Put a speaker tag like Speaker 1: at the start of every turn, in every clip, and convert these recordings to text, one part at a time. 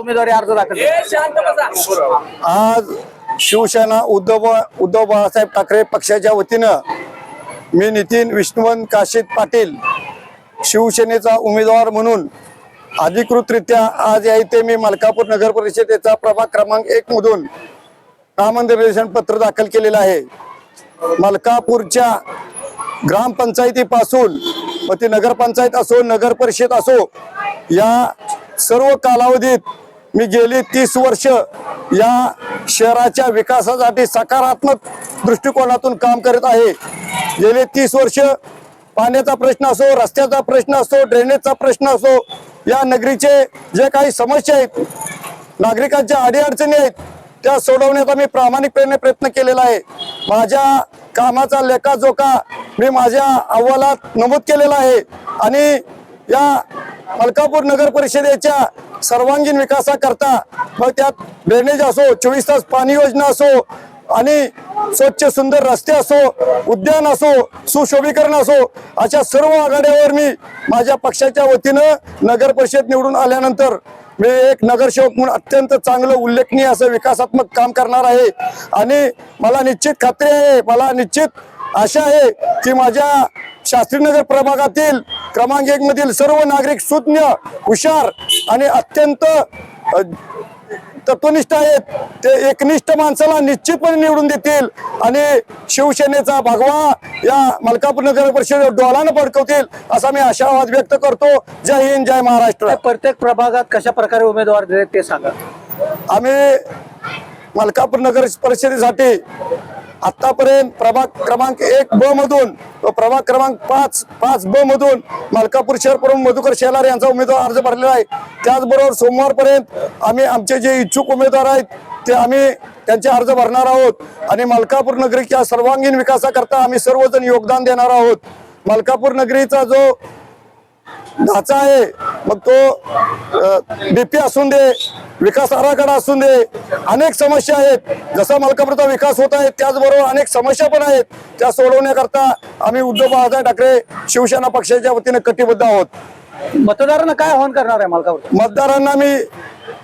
Speaker 1: उमेदवारी अर्ज दाखल केला.
Speaker 2: आज शिवसेना उद्धव उद्धव बाळासाहेब ठाकरे पक्षाच्या वतीनं मी नितीन विष्णुवंत काशीद पाटील शिवसेनेचा उमेदवार म्हणून अधिकृतरित्या आज या इथे मी मलकापूर नगर परिषदेचा प्रभाग क्रमांक एक मधून नामनिर्देशन पत्र दाखल केलेलं आहे मलकापूरच्या ग्रामपंचायतीपासून व ती नगरपंचायत असो नगर परिषद असो या सर्व कालावधीत मी गेली तीस वर्ष या शहराच्या विकासासाठी सकारात्मक दृष्टिकोनातून काम करत आहे. गेले तीस वर्ष पाण्याचा प्रश्न असो रस्त्याचा प्रश्न असो ड्रेनेजचा प्रश्न असो या नगरीचे जे काही समस्या आहेत नागरिकांच्या अडीअडचणी आहेत त्या सोडवण्याचा मी प्रामाणिकपणे प्रयत्न केलेला आहे. माझ्या कामाचा लेखाजोखा मी माझ्या अहवालात नमूद केलेला आहे आणि या मलकापूर नगर परिषदेच्या सर्वांगीण विकासाकरता मग त्यात ड्रेनेज असो चोवीस तास पाणी योजना असो आणि स्वच्छ सुंदर रस्ते असो उद्यान असो सुशोभीकरण असो अशा सर्व आघाड्यावर मी माझ्या पक्षाच्या वतीनं नगर परिषद निवडून आल्यानंतर मी एक नगरसेवक म्हणून अत्यंत चांगलं उल्लेखनीय असं विकासात्मक काम करणार आहे. आणि मला निश्चित खात्री आहे मला निश्चित आशा आहे की माझ्या शास्त्रीनगर प्रभागातील क्रमांक एक मधील सर्व नागरिक सुज्ञ हुशार आणि अत्यंत तत्वनिष्ठ आहेत. ते एकनिष्ठ माणसाला निश्चितपणे निवडून देतील आणि शिवसेनेचा भगवा या मलकापूर नगर परिषद डोलानं पडकवतील असा मी आशावाद व्यक्त करतो. जय हिंद जय महाराष्ट्र.
Speaker 1: प्रत्येक प्रभागात कशा प्रकारे उमेदवार दिले ते सांगा.
Speaker 2: आम्ही मलकापूर नगर परिषदेसाठी आतापर्यंत प्रभाग क्रमांक एक ब मधून व प्रभाग क्रमांक पाच पाच ब मधून मलकापूर शहर प्रमुख मधुकर शेलार यांचा उमेदवार अर्ज भरलेला आहे. त्याचबरोबर सोमवारपर्यंत आम्ही आमचे जे इच्छुक उमेदवार आहेत ते आम्ही त्यांचे अर्ज भरणार आहोत. आणि मलकापूर नगरीच्या सर्वांगीण विकासाकरता आम्ही सर्वजण योगदान देणार आहोत. मलकापूर नगरीचा जो ढाचा आहे मग तो डीपी असून दे विकास आराखडा असून दे अनेक समस्या आहेत. जसा मलकापूरचा विकास होत आहे त्याचबरोबर अनेक समस्या पण आहेत. त्या सोडवण्याकरता आम्ही उद्धव बाळासाहेब ठाकरे शिवसेना पक्षाच्या वतीने कटिबद्ध आहोत.
Speaker 1: मतदारांना काय आव्हान करणार आहे मालकावर?
Speaker 2: मतदारांना मी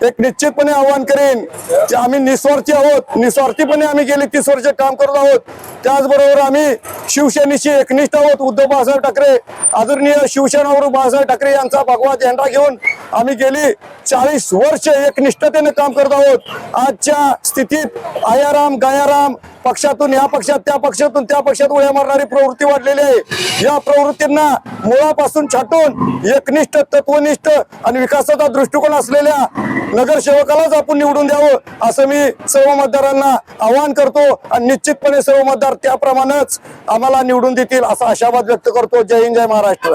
Speaker 2: एक निश्चितपणे आव्हान करेन की आम्ही निस्वार्थी आहोत. निस्वार्थीपणे आम्ही गेली तीस वर्ष काम करत आहोत. त्याचबरोबर आम्ही शिवसेनेशी एकनिष्ठ आहोत उद्धव बाळासाहेब ठाकरे आदरणीय शिवसेनावर बाळासाहेब ठाकरे यांचा भगवा झेंडा घेऊन आम्ही गेली चाळीस वर्ष एकनिष्ठतेने काम करत आहोत. आजच्या स्थितीत आयाराम गायाराम पक्षातून या पक्षात त्या पक्षातून त्या पक्षात उड्या मारणारी प्रवृत्ती वाढलेली आहे. या प्रवृत्तींना मुळापासून छाटून एकनिष्ठ तत्वनिष्ठ आणि विकासाचा दृष्टिकोन असलेल्या नगरसेवकालाच आपण निवडून द्यावं असं मी सर्व मतदारांना आवाहन करतो. आणि निश्चितपणे सर्व मतदार त्याप्रमाणेच आम्हाला निवडून देतील असा आशावाद व्यक्त करतो. जय हिंद जय महाराष्ट्र.